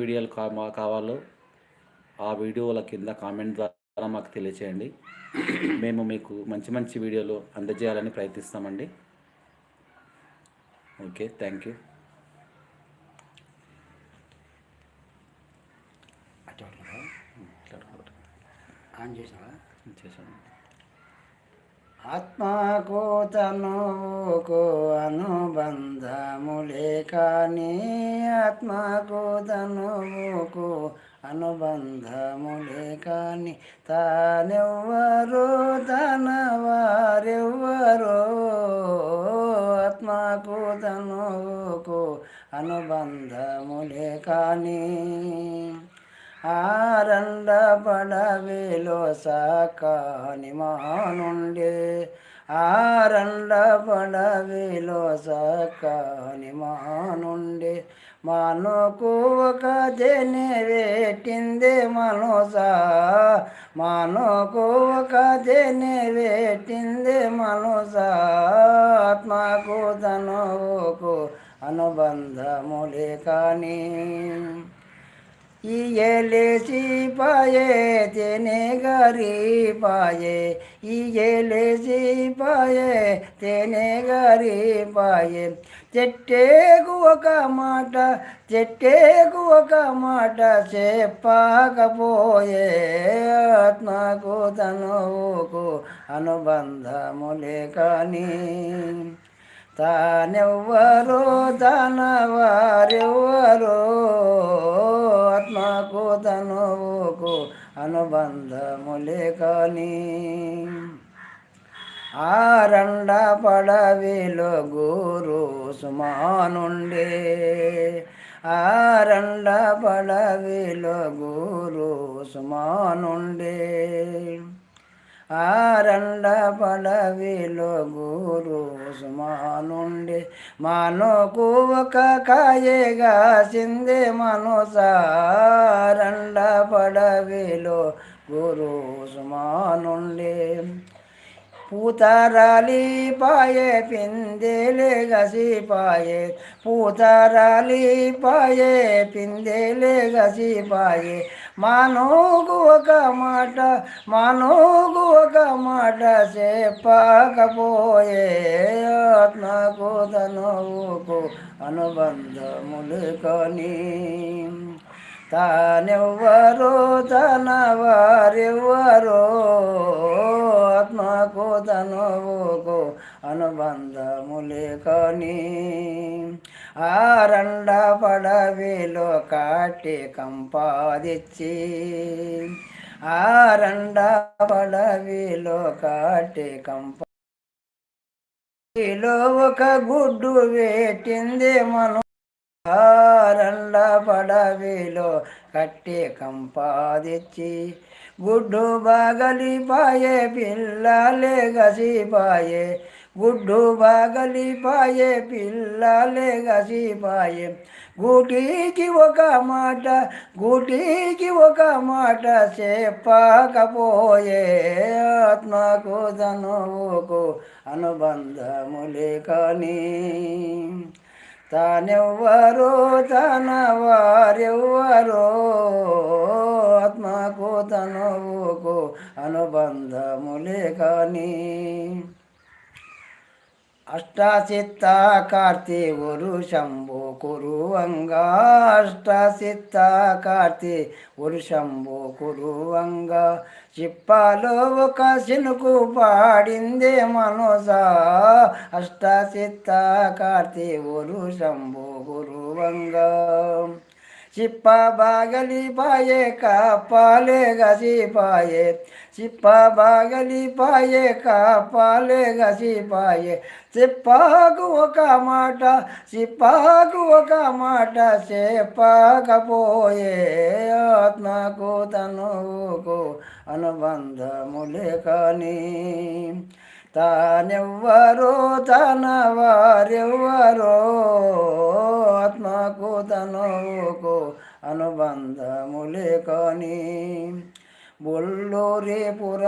వీడియోలు కావాలో ఆ వీడియోల కింద కామెంట్ ద్వారా మాకు తెలియచేయండి. మేము మీకు మంచి మంచి వీడియోలు అందజేయాలని ప్రయత్నిస్తామండి. Okay thank you. ఆన్ చేసావా? చేశాను. ఆత్మకు తనువుకు అనుబంధములే కానీ ఆత్మకు తనువుకు అనుబంధములే కానీ తానెవ్వరు తన వారెవ్వరు ఆత్మకు తనువుకు అనుబంధములే కానీ ఆరండ పడవేలో సాకాని మానుండే ఆరండ పడవేలో సాకాని మానుండే మానుకు ఒక జని వేటిందే మనసా. మానుకు ఒక జని వేటిందే మనసా. ఆత్మకు తనువుకు అనుబంధములే కానీ ఇయలేసి పాయే తేనే గారి పాయే. ఇయలేసి పాయే తేనే గారి పాయే. చెట్టేకు ఒక మాట చెట్టేకు ఒక మాట చెప్పకపోయే ఆత్మకు తనువుకు అనుబంధము లేకని. తానెవ్వరో తన వారెవ్వరో తనువుకు అనుబంధములే కానీ. ఆరండ పడవిలో గురు సుమానుండే. ఆరండ పడవిలో గురు సుమానుండే. ఆరండ పడవిలో గురు సుమానుండే. మనకు ఒక కాయగా సిందే మనసారండ పడవిలో గురు సుమానుండే పూతారాలి పాయే పిందేలే గసి పాయే. పూతారాలి పాయే పిందేలే గసి పాయే. మానోగు ఒక మాట మానోగు ఒక మాట చెప్పకపోయే. ఆత్మకు తనువుకు అనుబంధములు కొని తానెవ్వరో తన వారెవ్వరో ఆత్మకు తనువుకు అనుబంధములే ఆ ఆరండ పడవిలో కాటి కంపాదిచ్చి ఆరండ పడవిలో కాటి కంప ఒక గుడ్డు వేటింది మనం ఆరండ పడవిలో కట్టి కంపాదిచ్చి గుడ్డు బాగలిపాయే పిల్లలే గసిపాయే. గుడ్డు బాగలిపాయే పిల్లలే గసిపాయే. గూటికి ఒక మాట గూటికి ఒక మాట చెప్పకపోయే ఆత్మకు ధనువుకు అనుబంధములే కానీ తానెవ్వరో తన వారెవ్వరో ఆత్మకు తనువుకు అనుబంధములే కానీ అష్టాచిత్త కార్తి ఒరు శంభు కురువంగా అష్టాచిత్త కార్తి ఒరు కురు కురువంగా చిప్పాలో ఒక శినుకు పాడిందే మనోసా. అష్టాచిత్త కార్తి ఒరు శంభు చిప్ప బాగలి పాయే కాపాలే గసిపాయే చిప్ప బాగలి పాయే కాపాలే గసిపాయే చెప్పాకు ఒక మాట చిప్పాకు ఒక మాట చెప్పకపోయే ఆత్మకు తనుకు అనుబంధము లేకని తానెవ్వరో తన వారెవ్వరో ఆత్మకు తనుకు అనుబంధములే కానీ బొల్లూరి పుర